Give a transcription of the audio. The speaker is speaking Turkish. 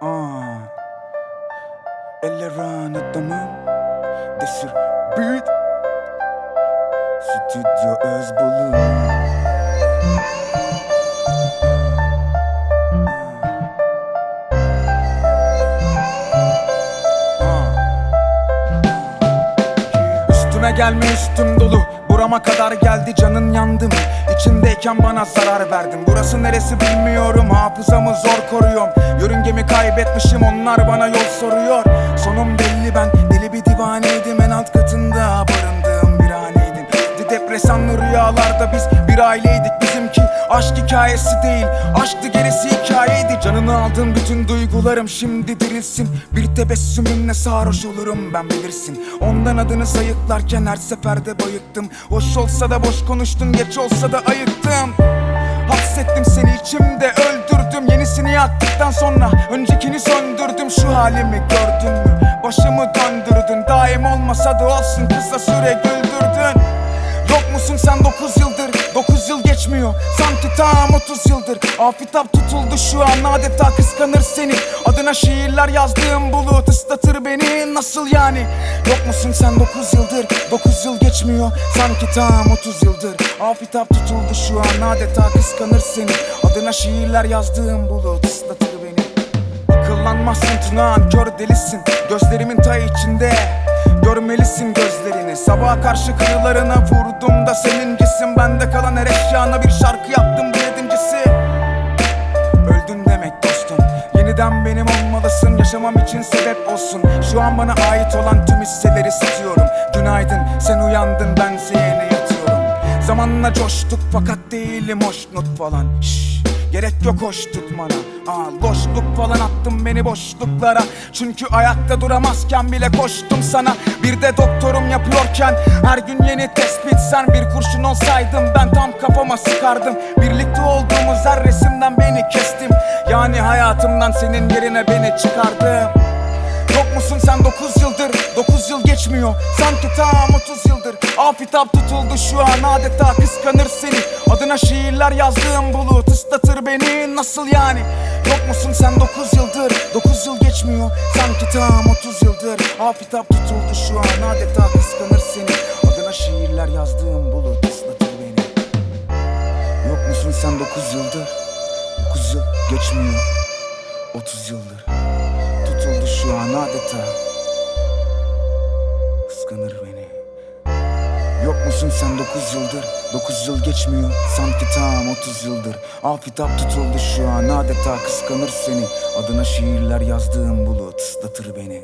Aa. Elleran adamım Desir Beat Stüdyo Özbulu Üstüme gelme üstüm dolu. Burama kadar geldi canın yandı mı? İçindeyken bana zarar verdin. Burası neresi bilmiyorum hafızamı zor koruyorum Yörüngemi kaybetmişim onlar bana yol soruyor. Sonum belli ben deli bir divaneydim. En alt katında barındığım bir haneydim Di depresanlı rüyalarda biz bir aileydik. Bizimki aşk hikayesi değil Aşktı gerisi hikayeydi. Canını aldığım bütün duygularım şimdi dirilsin. Bir tebessümünle sarhoş olurum ben bilirsin. Ondan adını sayıklarken her seferde bayıktım Hoş olsa da boş konuştun geç olsa da ayıktım Hapsettim seni içimde öldürdüm Yenisini yaktıktan sonra öncekini söndürdüm. Şu halimi gördün mü? Başımı döndürdün. Daim olmasa da olsun kısa süre güldürdün Musun sen 9 yıldır 9 yıl geçmiyor. Sanki tam 30 yıldır. Afitap tutuldu şu an adeta kıskanır seni. Adına şiirler yazdığım bulut ıslatır beni. Nasıl yani? Yok musun sen 9 yıldır 9 yıl geçmiyor? Sanki tam 30 yıldır. Afitap tutuldu şu an adeta kıskanır seni. Adına şiirler yazdığım bulut ıslatır beni Akıllanmazsın tunağan kör delisin. Gözlerimin tay içinde. Görmelisin gözlerini. Sabaha karşı kıyılarına vurdum da senincisin Bende kalan her eşyana bir şarkı yaptım bu yedincisi Öldün demek dostum. Yeniden benim olmalısın. Yaşamam için sebep olsun. Şu an bana ait olan tüm hisseleri satıyorum Günaydın sen uyandın bense yeni yatıyorum. Zamanla coştuk fakat değilim hoşnut falan. Şşş Gerek yok hoş tutmana. Aa, Loşluk falan attın beni boşluklara. Çünkü ayakta duramazken bile koştum sana. Bir de doktorum yapıyorken Her gün yeni tespit sen bir kurşun olsaydın Ben tam kafama sıkardım. Birlikte olduğumuz her resimden beni kestim. Yani hayatımdan senin yerine beni çıkardım. Yok musun sen 9 yıldır? 9 yıl geçmiyor. Sanki tam 30 yıldır. Afitap tutuldu şu an. Adeta kıskanır Adına şiirler yazdığım bulut ıslatır beni. Nasıl yani? Yok musun sen 9 yıldır? 9 yıl geçmiyor. Sanki tam 30 yıldır. Afitap tutuldu şu an. Adeta kıskanır seni. Adına şiirler yazdığım bulut ıslatır beni. Yok musun sen 9 yıldır? 9 yıl geçmiyor. 30 yıldır. Tutuldu şu an adeta Yok musun sen 9 yıldır 9 yıl geçmiyor. Sanki tam 30 yıldır. Afitap tutuldu şu an. Adeta kıskanır seni. Adına şiirler yazdığım bulut ıslatır beni